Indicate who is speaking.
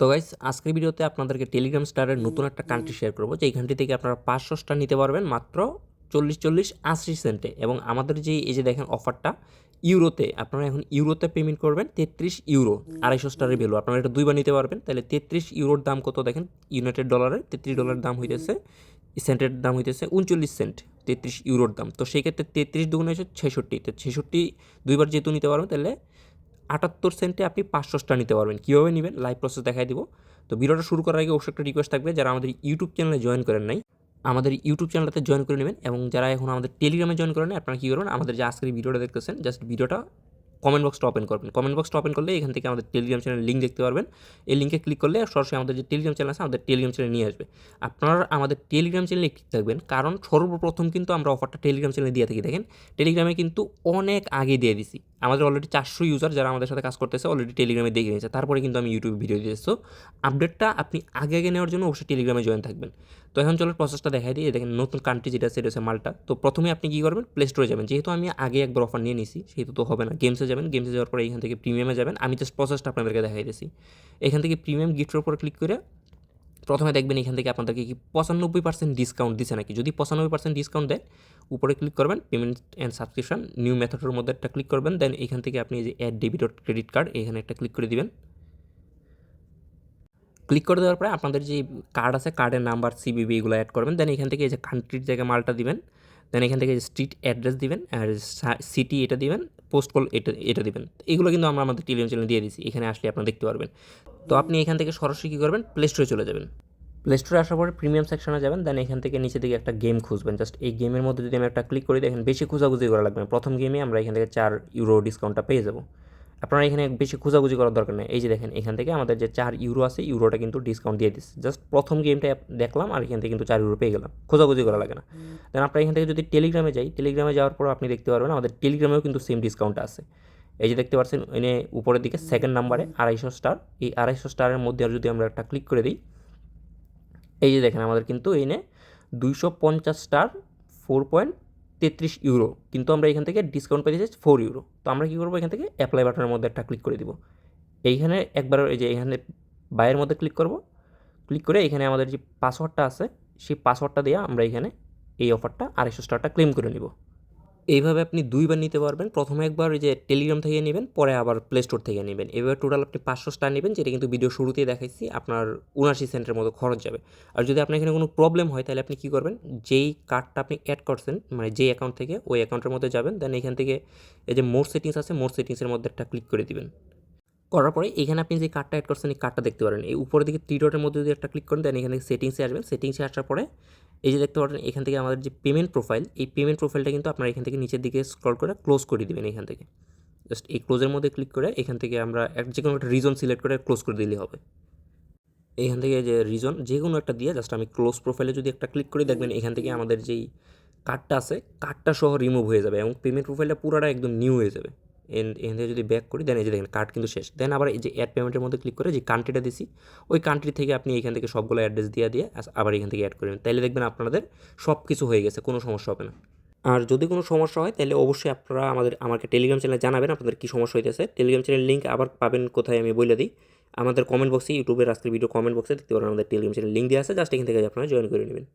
Speaker 1: তো গাইস আজকের ভিডিওতে আপনাদেরকে টেলিগ্রাম স্টারের নতুন একটা কান্ট্রি শেয়ার করব, যে এইখানটি থেকে আপনারা পাঁচশো স্টার নিতে পারবেন মাত্র চল্লিশ চল্লিশ আশি সেন্টে এবং আমাদের যে, এই যে দেখেন অফারটা ইউরোতে, আপনারা এখন ইউরোতে পেমেন্ট করবেন তেত্রিশ ইউরো, আড়াইশো স্টারের ভ্যালু আপনারা এটা দুইবার নিতে পারবেন, তাহলে তেত্রিশ ইউরোর দাম কত দেখেন? ইউনাইটেড ডলারের তেত্রিশ ডলারের দাম হইতেছে সেন্টের দাম হইতেছে উনচল্লিশ সেন্ট তেত্রিশ ইউরোর দাম। তো সেই ক্ষেত্রে তেত্রিশ দুগুণ হচ্ছে ছেষট্টি, তো ছেষট্টি দুইবার যেহেতু নিতে পারবেন, তাহলে আটাত্তর সেন্টে আপনি পাঁচশো স্টার নিতে পারবেন। কীভাবে নেবেন? লাইভ প্রসেস দেখাই দিব। তো ভিডিওটা শুরু করার আগে অবশ্যই একটা রিকোয়েস্ট থাকবে, যারা আমাদের ইউটিউব চ্যানেলে জয়েন করেন নাই, আমাদের ইউটিউব চ্যানেলটাতে জয়েন করে নেবেন এবং যারা এখন আমাদের টেলিগ্রামে জয়েন করেন আপনারা কী করবেন? আমাদের যে আজকের ভিডিওটা দেখতেছেন জাস্ট ভিডিওটা কমেন্ট বক্সটা ওপেন করবেন। কমেন্ট বক্সটা ওপেন করলে এখান থেকে আমাদের টেলিগ্রাম চ্যানেল লিঙ্ক দেখতে পারবেন। এই লিঙ্কে ক্লিক করলে সরাসরি আমাদের যে টেলিগ্রাম চ্যানেল আছে, আমাদের টেলিগ্রাম চ্যানেল নিয়ে আসবে। আপনারা আমাদের টেলিগ্রাম চ্যানেলে ক্লিক থাকবেন, কারণ সর্বপ্রথম কিন্তু আমরা অফারটা টেলিগ্রাম চ্যানেলে দিয়ে থাকি। দেখেন টেলিগ্রামে কিন্তু অনেক আগে দিয়ে দিছি। আমাদের অলরেডি চারশো ইউজার যারা আমাদের সাথে কাজ করতেছে অলরেডি টেলিগ্রামে দেখে নিয়েছে। তারপরে কিন্তু আমি ইউটিউবে ভিডিও দিয়েছি তো আপডেটটা আপনি আগে আগে নেওয়ার জন্য অবশ্যই টেলিগ্রামে জয়েন থাকবেন। তো এখন চলো প্রসেসটা দিই। এই দেখেন, নতুন কান্ট্রি যেটা সেটা হচ্ছে মালটা। তো প্রথমে আপনি কী করবেন? প্লে স্টোরে যাবেন। যেহেতু আমি আগে একবার অফার নিয়ে নিছি, সেহেতু তো হবে না। গেমসে যাবেন গেমসে যাওয়ার পরে এখান থেকে প্রিমিয়ামে যাবেন। আমি জাস্ট প্রসেসটা আপনাদেরকে দেখাই দিয়েছি এখান থেকে প্রিমিয়াম গিফটের উপর ক্লিক করে প্রথমে দেখবেন এখান থেকে আপনাদেরকে কি পঁচানব্বই পার্সেন্ট ডিসকাউন্ট দিচ্ছে নাকি? যদি পঁচানব্বই পার্সেন্ট ডিসকাউন্ট দেয় উপরে ক্লিক করবেন পেমেন্ট অ্যান্ড সাবস্ক্রিপশন নিউ মেথডের মধ্যে একটা ক্লিক করবেন দেন এখান থেকে আপনি যে অ্যাড ডেবিট ক্রেডিট কার্ড এখানে একটা ক্লিক করে দিবেন। ক্লিক করে দেওয়ার পরে আপনাদের যে কার্ড আছে কার্ডের নাম্বার সিবিবি এগুলো অ্যাড করবেন দেন এখান থেকে এই যে কান্ট্রির জায়গায় মালটা দিবেন দেন এখান থেকে স্ট্রিট অ্যাড্রেস দিবেন, আর সিটি এটা দিবেন পোস্ট কল এটা এটা দেবেন। এগুলো কিন্তু আমরা আমাদের টেলিগ্রাম চ্যানেল দিয়ে দিচ্ছি এখানে আসলে আপনারা দেখতে পারবেন। তো আপনি এখান থেকে সরাসরি কী করবেন? প্লে স্টোরে চলে যাবেন। প্লে স্টোরে আসার পরে প্রিমিয়াম সেকশনে যাবেন দেন এখান থেকে নিচে দিকে একটা গেম খুঁজবেন। জাস্ট এই গেমের মধ্যে যদি আমি একটা ক্লিক করি, দেখেন বেশি খোঁজাখুঁজি করা লাগবে প্রথম গেমে আমরা এখান থেকে চার ইউরো ডিসকাউন্টটা পেয়ে যাব। আপনারা এখানে বেশি খোঁজাখুঁজি করার দরকার নেই। এই যে দেখেন, এখান থেকে আমাদের যে চার ইউরো আছে, ইউরোটা কিন্তু ডিসকাউন্ট দিয়ে দিচ্ছে। জাস্ট প্রথম গেমটা দেখলাম আর এখান থেকে কিন্তু চার ইউরো পেয়ে গেলাম। খোঁজাখুঁজি করা লাগে না। দেন আপনারা এখান থেকে যদি টেলিগ্রামে যাই টেলিগ্রামে যাওয়ার পর আপনি দেখতে পারবেন আমাদের টেলিগ্রামেও কিন্তু সেম ডিসকাউন্ট আছে। এই যে দেখতে পাচ্ছেন, এনে উপরের দিকে সেকেন্ড নাম্বারে আড়াইশো স্টার এই আড়াইশো স্টারের মধ্যে আর যদি আমরা একটা ক্লিক করে দিই, এই যে দেখেন আমাদের কিন্তু এনে দুইশো পঞ্চাশ স্টার ফোর পয়েন্ট তেত্রিশ ইউরো, কিন্তু আমরা এখান থেকে ডিসকাউন্ট পেয়ে যাচ্ছি ফোর ইউরো। তো আমরা কী করব? এখান থেকে অ্যাপ্লাই বাটনের মধ্যে একটা ক্লিক করে দিব। এইখানে একবার এই যে এখানে বাইয়ের মধ্যে ক্লিক করব। ক্লিক করে এখানে আমাদের যে পাসওয়ার্ডটা আছে, সেই পাসওয়ার্ডটা দিয়ে আমরা এখানে এই অফারটা আড়াইশো স্টারটা ক্লেম করে নিব। এইভাবে আপনি দুইবার নিতে পারবেন। প্রথমে একবার ওই যে টেলিগ্রাম থেকে নেবেন, পরে আবার প্লে স্টোর থেকে নেবেন। এভাবে টোটাল আপনি পাঁচশো স্টার নেবেন, যেটা কিন্তু ভিডিও শুরুতেই দেখাইছি, আপনার উনআশি সেন্টের মতো খরচ যাবে। আর যদি আপনার এখানে কোনো প্রবলেম হয়, তাহলে আপনি কী করবেন, যেই কার্ডটা আপনি অ্যাড করছেন মানে যেই অ্যাকাউন্ট থেকে, ওই অ্যাকাউন্টের মধ্যে যাবেন দেন এখান থেকে এই যে মোর সেটিংস আছে মোর সেটিংসের মধ্যে একটা ক্লিক করে দিবেন। করার পরে এখানে আপনি যে কার্ডটা অ্যাড করছেন, এই কার্ডটা দেখতে পারেন। এই উপরের দিকে থ্রি ডটের মধ্যে যদি একটা ক্লিক করেন দেন এখান থেকে সেটিংসে আসবেন। সেটিংসে আসার পরে এই যে দেখতে পারেন এখান থেকে আমাদের যে পেমেন্ট প্রোফাইল এই পেমেন্ট প্রোফাইলটা কিন্তু আপনারা এখান থেকে নিচের দিকে স্ক্রল করে ক্লোজ করে দিবেন এখান থেকে। জাস্ট এই ক্লোজের মধ্যে ক্লিক করে এখান থেকে আমরা যে কোনো একটা রিজন সিলেক্ট করে ক্লোজ করে দিলে হবে। এখান থেকে যে রিজন যে কোনো একটা দিয়ে জাস্ট আমি ক্লোজ প্রোফাইলে যদি একটা ক্লিক করে, দেখবেন এখান থেকে আমাদের যেই কার্ডটা আছে কার্ডটা সহ রিমুভ হয়ে যাবে এবং পেমেন্ট প্রোফাইলটা পুরোটা একদম নিউ হয়ে যাবে। এখান থেকে যদি ব্যাক করি দেন এই যে দেখেন কার্ড কিন্তু শেষ। দেন আবার এই যে অ্যাড পেমেন্টের মধ্যে ক্লিক করে যে কান্ট্রিটা দিছি, ওই কান্ট্রি থেকে আপনি এখান থেকে সবগুলো অ্যাড্রেস দিয়ে দিয়ে আবার এখান থেকে অ্যাড করবেন তাহলে দেখবেন আপনাদের সব কিছু হয়ে গেছে, কোনো সমস্যা হবে না। আর যদি কোনো সমস্যা হয় তাহলে অবশ্যই আপনারা আমাদের, আমাকে টেলিগ্রাম চ্যানেলে জানাবেন, আপনাদের কী সমস্যা হইতেছে। টেলিগ্রাম চ্যানেল লিঙ্ক আবার পাবেন কোথায় আমি বলে দিই। আমাদের কমেন্ট বক্সে ইউটিউবের আজকের ভিডিও কমেন্ট বক্সে দেখতে পারেন, আমাদের টেলিগ্রাম চ্যানেল লিঙ্ক দেওয়া আছে জাস্ট এখান থেকে আপনারা জয়েন করে নেবেন।